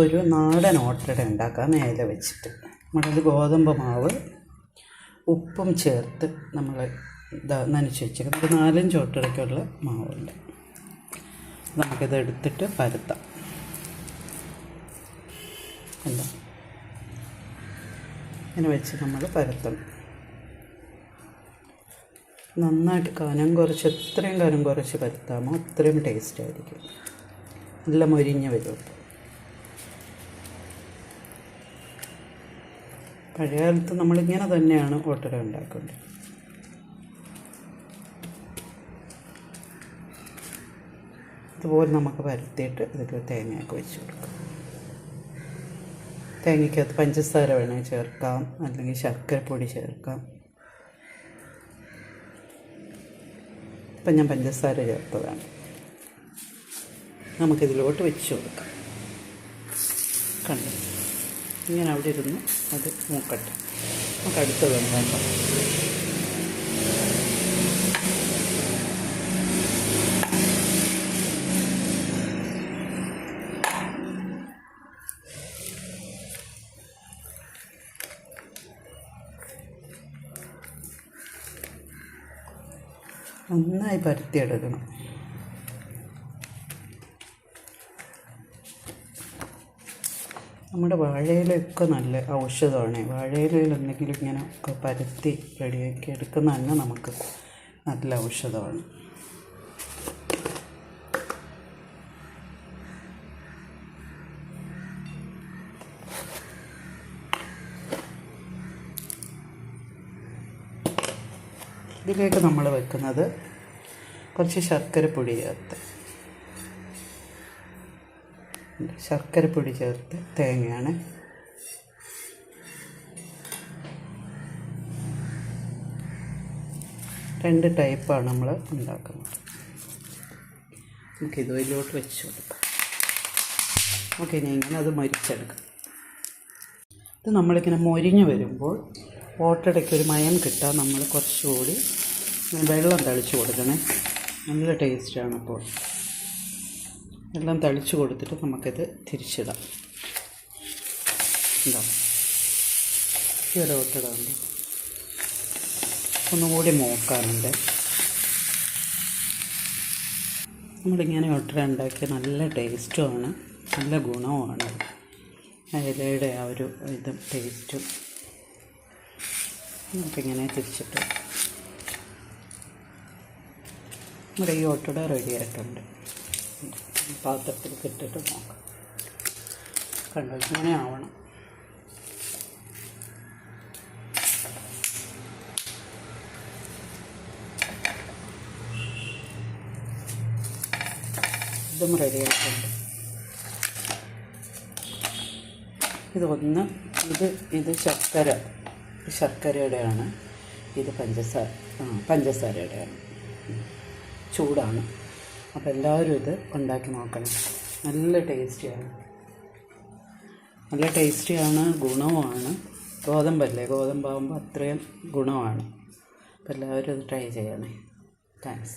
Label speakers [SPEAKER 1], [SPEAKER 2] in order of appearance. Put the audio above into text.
[SPEAKER 1] ഒരു നാടൻ ഓട്ടട ഉണ്ടാക്കാം മേലെ വെച്ചിട്ട്. നമ്മളത് ഗോതമ്പ് മാവ് ഉപ്പും ചേർത്ത് നമ്മൾ ഇതാ നനച്ച് വെച്ചേക്കുന്നത് ഒരു നാലഞ്ച് ഓട്ടടയ്ക്കുള്ള മാവുണ്ട്. നമുക്കിത് എടുത്തിട്ട് പരത്താം. എന്താ ഇങ്ങനെ വെച്ച് നമ്മൾ പരത്തണം നന്നായിട്ട് കനം കുറച്ച് എത്രയും കനം കുറച്ച് പരത്താമോ അത്രയും ടേസ്റ്റ് ആയിരിക്കും. നല്ല മൊരിഞ്ഞ് വരും. പഴയ കാലത്ത് നമ്മളിങ്ങനെ തന്നെയാണ് ഓട്ടര ഉണ്ടാക്കേണ്ടത് ഇതുപോലെ നമുക്ക് പരത്തിയിട്ട് ഇതിൽ തേങ്ങയൊക്കെ വെച്ച് കൊടുക്കാം. തേങ്ങയ്ക്കകത്ത് പഞ്ചസാര വേണമെങ്കിൽ ചേർക്കാം. അല്ലെങ്കിൽ ശർക്കരപ്പൊടി ചേർക്കാം. ഇപ്പം ഞാൻ പഞ്ചസാര ചേർത്തതാണ്. നമുക്കിതിലോട്ട് വെച്ച് കൊടുക്കാം. കണ്ടു? ഇങ്ങനെ അവിടെ ഇരുന്ന് അത് മൂക്കട്ടെ നമുക്ക് അടുത്ത ഉണ്ടാക്കാം നന്നായി പരത്തിയെടുക്കണം നമ്മുടെ വാഴയിലൊക്കെ നല്ല ഔഷധമാണ്. വാഴയിലയിൽ എന്തെങ്കിലും ഇങ്ങനെ ഒക്കെ പരത്തി റെഡിയാക്കി എടുക്കുന്ന തന്നെ നമുക്ക് നല്ല ഔഷധമാണ്. ഇതിലേക്ക് നമ്മൾ വെക്കുന്നത് കുറച്ച് ശർക്കരപ്പൊടി ചേർത്ത്. ശർക്കരപ്പൊടി ചേർത്ത് തേങ്ങയാണ്. രണ്ട് ടൈപ്പാണ് നമ്മൾ ഉണ്ടാക്കുന്നത്. നമുക്ക് ഇതിലോട്ട് വെച്ച് കൊടുക്കാം. ഓക്കെ ഇനി ഇങ്ങനെ അത് മരിച്ചെടുക്കാം. ഇത് നമ്മളിങ്ങനെ മൊരിഞ്ഞ് വരുമ്പോൾ ഓട്ടടയ്ക്ക് ഒരു മയം കിട്ടാൻ നമ്മൾ കുറച്ചുകൂടി വെള്ളം തളിച്ച് കൊടുക്കണേ. നല്ല ടേസ്റ്റാണ് അപ്പോൾ. വെള്ളം തളിച്ച് കൊടുത്തിട്ട് നമുക്കിത് തിരിച്ചിടാം. ഇതൊരു ഈ ഒന്നുകൂടി മൂക്കാനുണ്ട്. നമ്മളിങ്ങനെ ഒട്ടര ഉണ്ടാക്കിയ നല്ല ടേസ്റ്റുമാണ് നല്ല ഗുണവുമാണ്. ഇലയുടെ ആ ഒരു ഇതും ടേസ്റ്റും. നമുക്കിങ്ങനെ തിരിച്ചിട്ട് നമ്മുടെ ഈ ഒട്ടട റെഡി ആയിട്ടുണ്ട്. പാത്രത്തിൽ ഇട്ടിട്ട് നോക്കാം. കണ്ടോ ഇങ്ങനെ ആവണം. ഇതും റെഡി ആയിട്ടുണ്ട്. ഇത് ഇത് ശർക്കര. ശർക്കരയുടെയാണ്. ഇത് പഞ്ചസാര ആ പഞ്ചസാരയുടെയാണ്. ചൂടാണ്. അപ്പോൾ എല്ലാവരും ഇത് ഉണ്ടാക്കി നോക്കണം. നല്ല ടേസ്റ്റിയാണ്. നല്ല ടേസ്റ്റിയാണ് ഗുണവുമാണ്. ഗോതമ്പല്ലേ? ഗോതമ്പാകുമ്പോൾ അത്രയും ഗുണമാണ്. അപ്പോൾ എല്ലാവരും ഇത് ട്രൈ ചെയ്യണേ. താങ്ക്സ്.